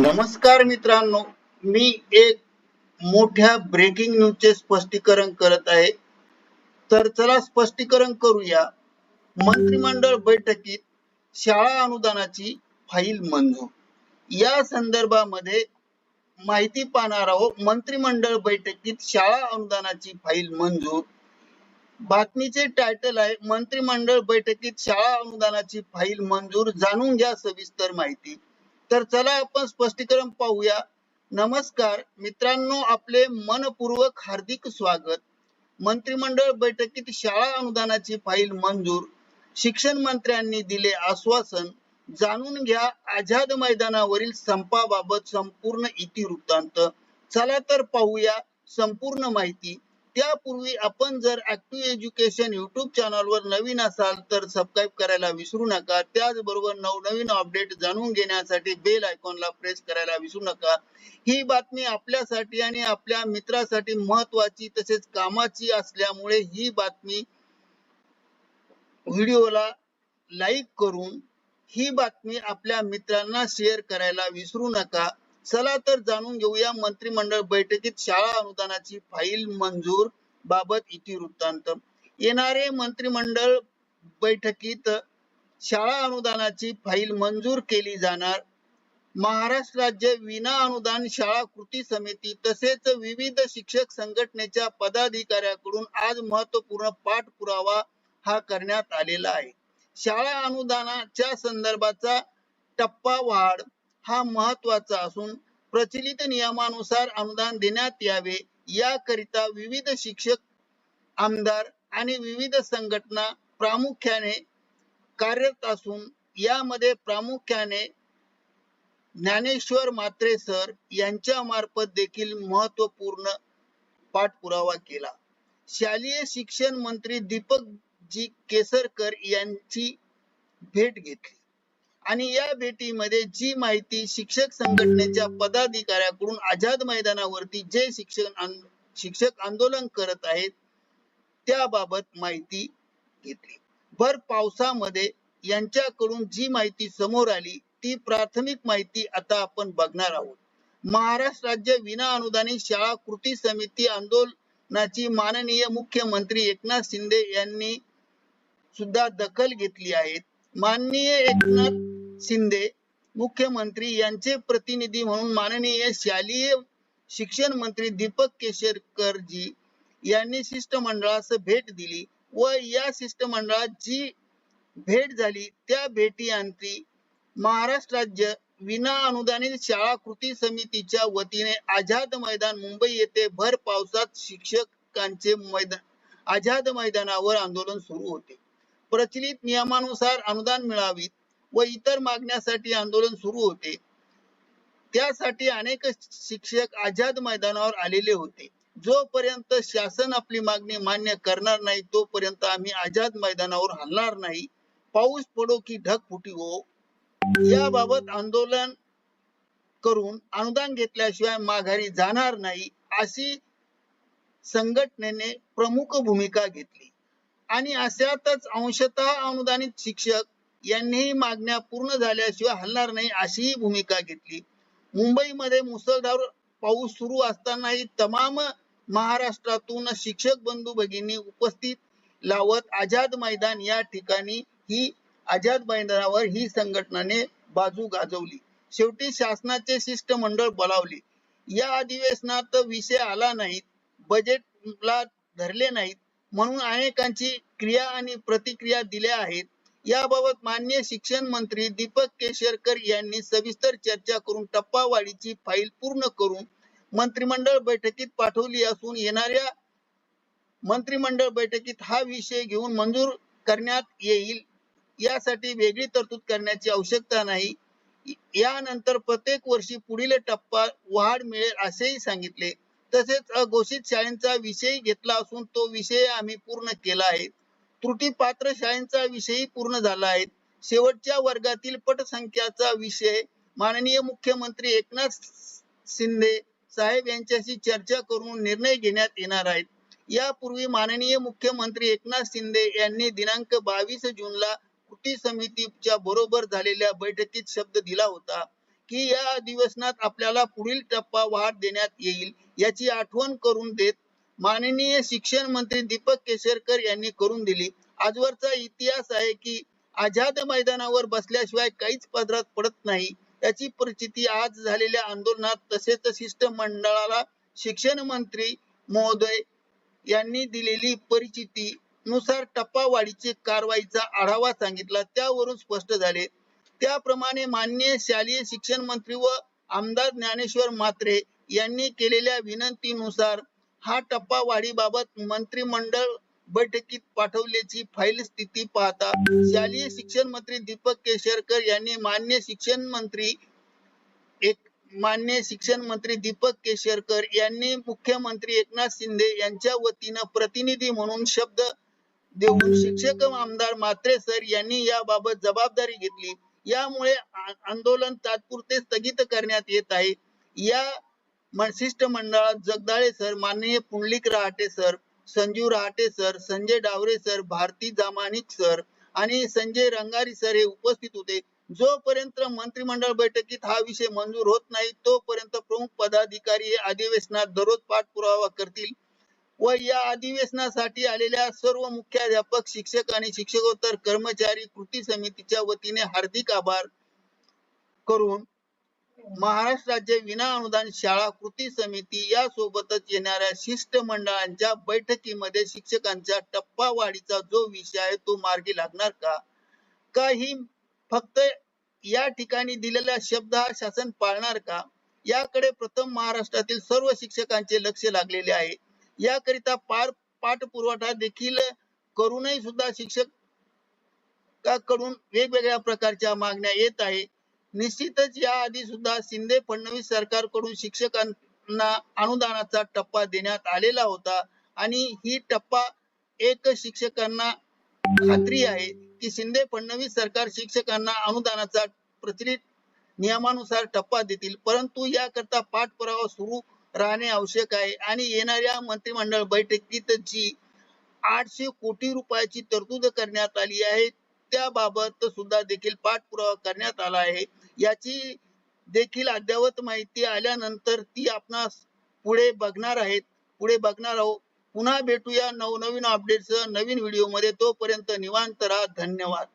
नमस्कार मित्रांनो मी एक मोठ्या ब्रेकिंग न्यूजचे स्पष्टीकरण करत आहे. तर चला स्पष्टीकरण करूया. मंत्रिमंडळ बैठकीत शाळा अनुदानाची फाईल मंजूर. या संदर्भामध्ये माहिती पाहणार आहोत मंत्रिमंडळ बैठकीत शाळा अनुदानाची फाईल मंजूर. बातमीचे टायटल आहे मंत्रिमंडळ बैठकीत शाळा अनुदानाची फाईल मंजूर. जाणून घ्या सविस्तर माहिती. तर चला आपण स्पष्टीकरण पाहूया. नमस्कार मित्रांनो आपले मनपूर्वक हार्दिक स्वागत. मंत्रिमंडळ बैठकीत शाळा अनुदानाची फाईल मंजूर. शिक्षण मंत्र्यांनी दिले आश्वासन. जाणून घ्या आझाद मैदानावरील संपाबाबत संपूर्ण इतिवृत्तांत. चला तर पाहूया संपूर्ण माहिती. त्यापूर्वी आपण जर ऍक्टिव्ह एज्युकेशन युट्यूब चॅनलवर नवीन असाल तर सबस्क्राईब करायला विसरू नका. त्याचबरोबर नवनवीन अपडेट जाणून घेण्यासाठी बेल आयकॉनला प्रेस करायला विसरू नका. ही बातमी आपल्यासाठी आणि आपल्या मित्रासाठी महत्वाची तसेच कामाची असल्यामुळे ही बातमी व्हिडिओला लाईक करून ही बातमी आपल्या मित्रांना शेअर करायला विसरू नका. चला तर जाणून घेऊया मंत्रिमंडळ बैठकीत शाळा अनुदानाची फाईल मंजूर बाबत इतिवृत्तांत येणारे मंत्रिमंडळ बैठकीत शाळा अनुदानाची फाईल मंजूर केली जाणार. महाराष्ट्र राज्य विना अनुदान शाळा कृती समिती तसेच विविध शिक्षक संघटनेच्या पदाधिकाऱ्याकडून आज महत्त्वपूर्ण पाठपुरावा हा करण्यात आलेला आहे. शाळा अनुदानाच्या संदर्भाचा टप्पा वाढ हा महत्त्वाचा असून प्रचलित नियमानुसार अनुदान देण्यात यावे. याकरिता विविध शिक्षक आमदार आणि विविध संघटना प्रामुख्याने कार्यरत असून यामध्ये प्रामुख्याने ज्ञानेश्वर मात्रे सर यांच्या मार्फत देखील महत्त्वपूर्ण पाठपुरावा केला. शालेय शिक्षण मंत्री दीपक जी केसरकर यांची भेट घेतली. आणि या भेटीमध्ये जी माहिती शिक्षक संघटनेच्या पदाधिकाऱ्याकडून आझाद मैदानावरती जे शिक्षण शिक्षक आंदोलन करत आहेत त्याबाबत माहिती घेतली. भर पावसामध्ये यांच्याकडून जी माहिती समोर आली ती प्राथमिक माहिती आता आपण बघणार आहोत. महाराष्ट्र राज्य विना अनुदानित शाळा कृती समिती आंदोलनाची माननीय मुख्यमंत्री एकनाथ शिंदे यांनी सुद्धा दखल घेतली आहे. माननीय एकनाथ शिंदे मुख्यमंत्री यांचे प्रतिनिधी म्हणून माननीय शालेय शिक्षण मंत्री दीपक केशरकर जी यांनी शिष्टमंडळास भेट दिली व या शिष्टमंडळात जी भेट झाली. त्या भेटीअंती महाराष्ट्र राज्य विना अनुदानित शाळा कृती समितीच्या वतीने आझाद मैदान मुंबई येथे भर पावसात शिक्षकांचे मैदान आझाद मैदानावर आंदोलन सुरू होते. प्रचलित नियमानुसार अनुदान मिळावीत. व इतर मागण्यासाठी आंदोलन सुरू होते. त्यासाठी अनेक शिक्षक आझाद मैदानावर आलेले होते. जोपर्यंत शासन आपली मागणी मान्य करणार नाही तोपर्यंत आम्ही आझाद मैदानावर हलणार नाही. पाऊस पडो की ढग फुटी हो. याबाबत आंदोलन करून अनुदान घेतल्याशिवाय माघारी जाणार नाही अशी संघटनेने प्रमुख भूमिका घेतली. आणि अशातच अंशतः अनुदानित शिक्षक यांनीही मागण्या पूर्ण झाल्याशिवाय हलणार नाही अशीही भूमिका घेतली. मुंबईमध्ये मुसळधार पाऊस सुरू असतानाही तमाम महाराष्ट्रातून शिक्षक बंधू भगिनी उपस्थित लावत आझाद मैदान या ठिकाणी ही आझाद मैदानावर ही संघटनाने बाजू गाजवली. शेवटी शासनाचे शिष्टमंडळ बोलावले. या अधिवेशनात विषय आला नाही बजेटला धरले नाहीत म्हणून अनेकांची क्रिया आणि प्रतिक्रिया दिल्या आहेत. याबाबत मान्य शिक्षण मंत्री दीपक केसरकर यांनी सविस्तर चर्चा करून टप्पावाढीची फाईल पूर्ण करून मंत्रिमंडळ बैठकीत पाठवली असून येणाऱ्या मंत्रिमंडळ बैठकीत हा विषय घेऊन मंजूर करण्यात येईल. यासाठी वेगळी तरतूद करण्याची आवश्यकता नाही. यानंतर प्रत्येक वर्षी पुढील टप्पा वाढ मिळेल असेही सांगितले. तसेच अघोषित शाळेंचा विषय घेतला असून तो विषय आम्ही पूर्ण केला आहे. त्रुटीपात्र शाळेंचा विषयही पूर्ण झाला आहे. शेवटच्या वर्गातील पटसंख्याचा विषय माननीय मुख्यमंत्री एकनाथ शिंदे साहेब यांच्याशी चर्चा करून निर्णय घेण्यात येणार आहेत. यापूर्वी माननीय मुख्यमंत्री एकनाथ शिंदे यांनी दिनांक बावीस जूनला कृती समितीच्या बरोबर झालेल्या बैठकीत शब्द दिला होता की या अधिवेशनात आपल्याला पुढील टप्पा वाढ देण्यात येईल याची आठवण करून देत माननीय शिक्षण मंत्री दीपक केसरकर यांनी करून दिली. आजवरचा इतिहास आहे की आझाद मैदानावर बसल्याशिवाय काहीच पदरात पडत नाही. त्याची परिस्थिती आज झालेल्या आंदोलनात तसेच शिष्टमंडळाला शिक्षण मंत्री महोदय यांनी दिलेली परिचिती नुसार टप्पावाढीचे कारवाईचा आढावा सांगितला. त्यावरून स्पष्ट झाले. त्याप्रमाणे माननीय शालेय शिक्षण मंत्री व आमदार ज्ञानेश्वर मात्रे यांनी केलेल्या विनंतीनुसार हा टप्पा वाढीबाबत मंत्रिमंडळ बैठकीत पाठवल्याची फाईल स्थिती पाहता शालेय शिक्षण मंत्री दीपक केसरकर यांनी मान्य शिक्षण मंत्री एक मान्य शिक्षण मंत्री दीपक केसरकर यांनी मुख्यमंत्री एकनाथ शिंदे यांच्या वतीनं प्रतिनिधी म्हणून शब्द देऊन शिक्षक आमदार मात्रे सर यांनी याबाबत जबाबदारी घेतली. यामुळे आंदोलन तात्पुरते स्थगित करण्यात येत आहे. या शिष्टमंडळात जगदाळे सर माननीय Pundalik Rahate sir Sanjeev Rahate sir Sanjay Daware sir Bharati Jamanik sir आणि संजय रंगारी सर हे उपस्थित होते. जोपर्यंत मंत्रिमंडळ बैठकीत हा विषय मंजूर होत नाही तोपर्यंत प्रमुख पदाधिकारी हे अधिवेशनात दररोज पाठपुरावा करतील व या अधिवेशनासाठी आलेल्या सर्व मुख्याध्यापक शिक्षक आणि शिक्षकोत्तर कर्मचारी कृती समितीच्या वतीने हार्दिक आभार करून महाराष्ट्र राज्य विना अनुदान शाळा कृती समिती या सोबतच येणाऱ्या शिष्टमंडळांच्या बैठकीमध्ये शिक्षकांच्या टप्पा वाढीचा जो विषय आहे तो मार्गी लागणार का? काही फक्त या ठिकाणी दिलेला शब्द हा शासन पाळणार का? याकडे प्रथम महाराष्ट्रातील सर्व शिक्षकांचे लक्ष लागलेले आहे. याकरिता पार पाठपुरवठा देखील करूनही सुद्धा शिक्षककडून वेगवेगळ्या प्रकारच्या मागण्या येत आहे. निश्चितच या आधी सुद्धा शिंदे फडणवीस सरकारकडून शिक्षकांना अनुदानाचा टप्पा देण्यात आलेला होता. आणि ही टप्पा एक शिक्षकांना खात्री आहे की शिंदे फडणवीस सरकार शिक्षकांना अनुदानाचा प्रचलित नियमानुसार टप्पा देतील. परंतु याकरता पाठपुरावा सुरू राहणे आवश्यक आहे. आणि येणाऱ्या मंत्रिमंडळ बैठकीत जी आठशे कोटी रुपयाची तरतूद करण्यात आली आहे. त्याबाबत सुद्धा देखील पाठपुरावा करण्यात आला आहे. याची देखील अद्ययावत माहिती आल्यानंतर ती आपणास पुढे बघणार आहेत. पुढे बघणार आहोत. पुन्हा भेटूया नवनवीन अपडेट्स नवीन व्हिडिओमध्ये. तोपर्यंत निवांत राहा. धन्यवाद.